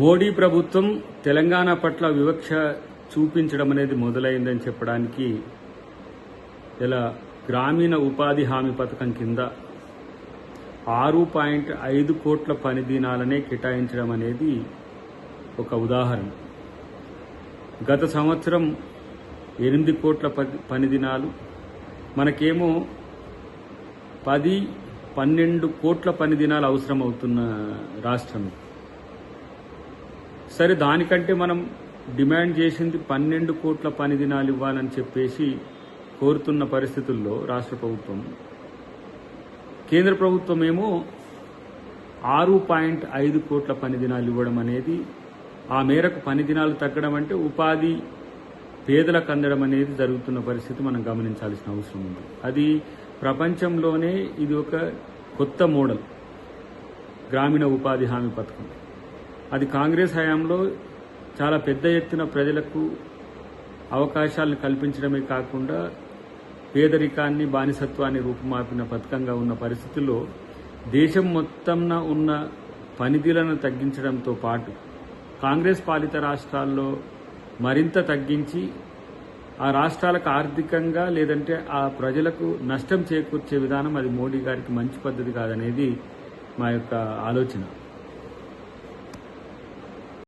మోడీ ప్రభుత్వం తెలంగాణ పట్ల వివక్ష చూపించడం అనేది మొదలైందని చెప్పడానికి ఇలా గ్రామీణ ఉపాధి హామీ పథకం కింద ఆరు పాయింట్ ఐదు కోట్ల పని దినాలనే కేటాయించడం అనేది ఒక ఉదాహరణ. గత సంవత్సరం ఎనిమిది కోట్ల పది పని దినాలు మనకేమో పది పన్నెండు కోట్ల పని దినాలు అవసరం అవుతున్న రాష్ట్రం. సరే దానికంటే మనం డిమాండ్ చేసింది పన్నెండు కోట్ల పని దినాలు ఇవ్వాలని చెప్పేసి కోరుతున్న పరిస్థితుల్లో రాష్ట్ర ప్రభుత్వం. కేంద్ర ప్రభుత్వం ఏమో ఆరు పాయింట్ ఐదు కోట్ల పని దినాలు ఇవ్వడం అనేది ఆ మేరకు పని దినాలు తగ్గడం అంటే ఉపాధి పేదలకు అందడం అనేది జరుగుతున్న పరిస్థితి మనం గమనించాల్సిన అవసరం ఉంది. అది ప్రపంచంలోనే ఇది ఒక కొత్త మోడల్. గ్రామీణ ఉపాధి హామీ పథకం. అది కాంగ్రెస్ హయాంలో చాలా పెద్ద ఎత్తున ప్రజలకు అవకాశాలను కల్పించడమే కాకుండా పేదరికాన్ని బానిసత్వాన్ని రూపుమాపిన పథకంగా ఉన్న పరిస్థితుల్లో దేశం మొత్తంన ఉన్న పనితీలను తగ్గించడంతో పాటు కాంగ్రెస్ పాలిత రాష్ట్రాల్లో మరింత తగ్గించి ఆ రాష్ట్రాలకు ఆర్థికంగా లేదంటే ఆ ప్రజలకు నష్టం చేకూర్చే విధానం అది మోడీ గారికి మంచి పద్ధతి కాదనేది మా యొక్క ఆలోచన.